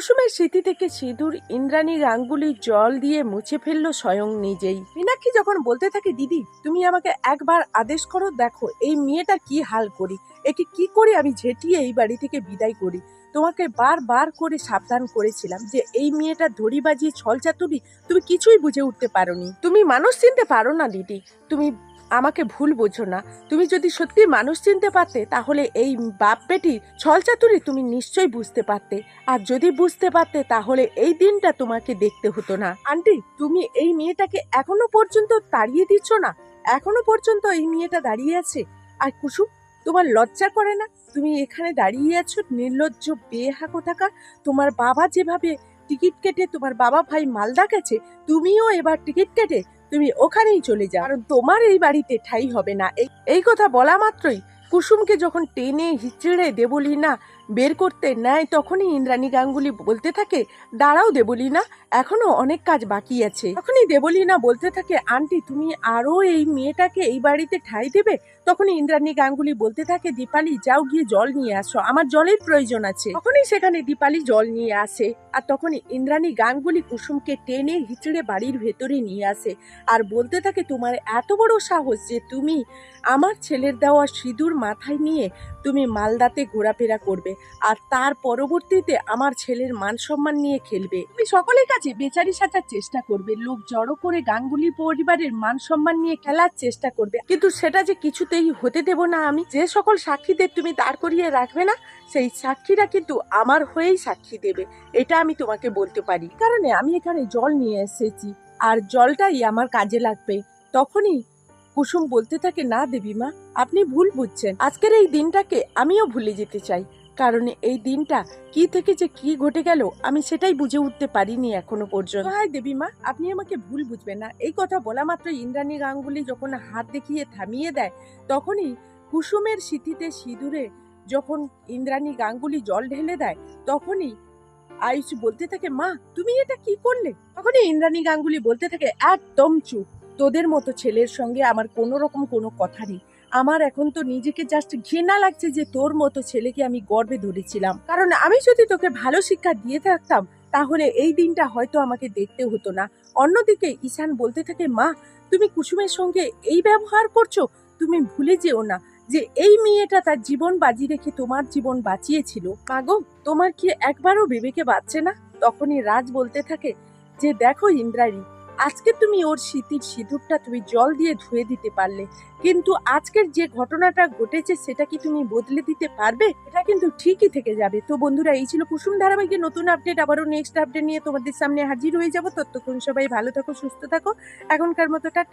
কুসুমের স্মৃতি থেকে সিঁদুর ইন্দ্রাণী গাঙ্গুলি জল দিয়ে মুছে ফেলল স্বয়ং নিজেই। মীনাক্ষী যখন বলতে থাকে, দিদি, তুমি আমাকে একবার আদেশ করো, দেখো এই মেয়েটা কি হাল করি। একে কি করে আমি ঝেঁটিয়ে এই বাড়ি থেকে বিদায় করি। তোমাকে বারবার করে সাবধান করেছিলাম যে এই মেয়েটা ধরি বাজিয়ে ছল চাতুরি তুমি কিছুই বুঝে উঠতে পারোনি। তুমি মানুষ চিনতে পারো না, দিদি। তুমি আমাকে ভুল বোঝো না। তুমি যদি সত্যি মানুষ চিনতে পারতে, তাহলে এই বাপ বেটি ছল চাতুরি তুমি নিশ্চয়ই বুঝতে পারতে। আর যদি বুঝতে পারতে, তাহলে এই দিনটা তোমাকে দেখতে হতো না। আন্টি, তুমি এই মেয়েটাকে এখনও পর্যন্ত তাড়িয়ে দিচ্ছ না? এখনও পর্যন্ত এই মেয়েটা দাঁড়িয়ে আছে? আর কুসুম, তোমার লজ্জা করে না? তুমি এখানে দাঁড়িয়ে আছো, নির্লজ্জ বেহা কোথাকা তোমার বাবা যেভাবে টিকিট কেটে তোমার বাবা ভাই মালদা গেছে তুমিও এবার টিকিট কেটে তুমি ওখানেই চলে যাও। কারণ তোমার এই বাড়িতে ঠাই হবে না। এই কথা বলা মাত্রই কুসুমকে যখন টেনে হিচড়ে দেবলীনা বের করতে নেয় তখনই ইন্দ্রাণী গাঙ্গুলি বলতে থাকে, দাঁড়াও দেবলীনা, এখনও অনেক কাজ বাকি আছে। তখনই দেবলীনা বলতে থাকে, আন্টি, তুমি আরও এই মেয়েটাকে এই বাড়িতে ঠাই দেবে? তখনই ইন্দ্রাণী গাঙ্গুলি বলতে থাকে, দীপালি, যাও গিয়ে জল নিয়ে আসো, আমার জলের প্রয়োজন আছে। তখনই সেখানে দীপালি জল নিয়ে আসে, আর তখনই ইন্দ্রাণী গাঙ্গুলি কুসুমকে টেনে হিচড়ে বাড়ির ভেতরে নিয়ে আসে, আর বলতে থাকে, তোমার এত বড় সাহস যে তুমি আমার ছেলের দেওয়া সিঁদুর মাথায় নিয়ে তুমি মালদাতে ঘোরাফেরা করবে। আর তার পরবর্তীতে আমার ছেলের মান সম্মান নিয়ে খেলবে। তুমি সকলের কাছে বেচারি সাজার চেষ্টা করবে, লোক জড়ো করে গাঙ্গুলি পরিবারের মান সম্মান নিয়ে খেলার চেষ্টা করবে। কিন্তু সেটা যে কিছুতেই হতে দেব না আমি। যে সকল সাক্ষীদের তুমি দাঁড় করিয়ে রাখবে না, সেই সাক্ষীরা কিন্তু আমার হয়েই সাক্ষী দেবে। এটা আমি তোমাকে বলতে পারি। কারণে আমি এখানে জল নিয়ে এসেছি। আর জলটাই আমার কাজে লাগবে। তখনই কুসুম বলতে থাকে, না দেবী মা আপনি ভুল বুঝছেন। আজকের এই দিনটাকে আমিও ভুলে যেতে চাই। কারণ এই দিনটা কি থেকে যে কি ঘটে গেল, আমি সেটাই বুঝে উঠতে পারিনি এখনও পর্যন্ত। হাই দেবী মা, আপনি আমাকে ভুল বুঝবেন না। এই কথা বলা মাত্র ইন্দ্রাণী গাঙ্গুলি যখন হাত দেখিয়ে থামিয়ে দেয়, তখনই কুসুমের স্মৃতিতে সিঁদুরে যখন ইন্দ্রাণী গাঙ্গুলি জল ঢেলে দেয়, তখনই আয়ুষ বলতে থাকে, মা, তুমি এটা কি করলে? তখনই ইন্দ্রাণী গাঙ্গুলি বলতে থাকে, একদম চুপ। তোদের মতো ছেলের সঙ্গে আমার কোনো রকম কোনো কথা নেই। আমার এখন তো নিজেকে জাস্ট ঘৃণা লাগছে যে তোর মতো ছেলেকে আমি গর্বে ধরেছিলাম। কারণ আমি যদি তোকে ভালো শিক্ষা দিয়ে থাকতাম, তাহলে এই দিনটা হয়তো আমাকে দেখতে হতো না। অন্যদিকে ঈশান বলতে থাকে, মা, তুমি কুসুমের সঙ্গে এই ব্যবহার করছ? তুমি ভুলে যেও না যে এই মেয়েটা তার জীবন বাজি রেখে তোমার জীবন বাঁচিয়েছিল। মাগো, তোমার কি একবারও বিবেকে বাঁচছে না? তখনই রাজ বলতে থাকে, যে দেখো ইন্দ্রাণী আজকে তুমি ওর স্মৃতির সিঁদুরটা তুমি জল দিয়ে ধুয়ে দিতে পারলে। কিন্তু আজকের যে ঘটনাটা ঘটেছে, সেটা কি তুমি বদলে দিতে পারবে? এটা কিন্তু ঠিকই থেকে যাবে। তো বন্ধুরা, এই ছিল কুসুম ধারাবাহিকের নতুন আপডেট। আবারও নেক্সট আপডেট নিয়ে তোমাদের সামনে হাজির হয়ে যাব। ততক্ষণ সবাই ভালো থাকো, সুস্থ থাকো। এখনকার মতো টাটা।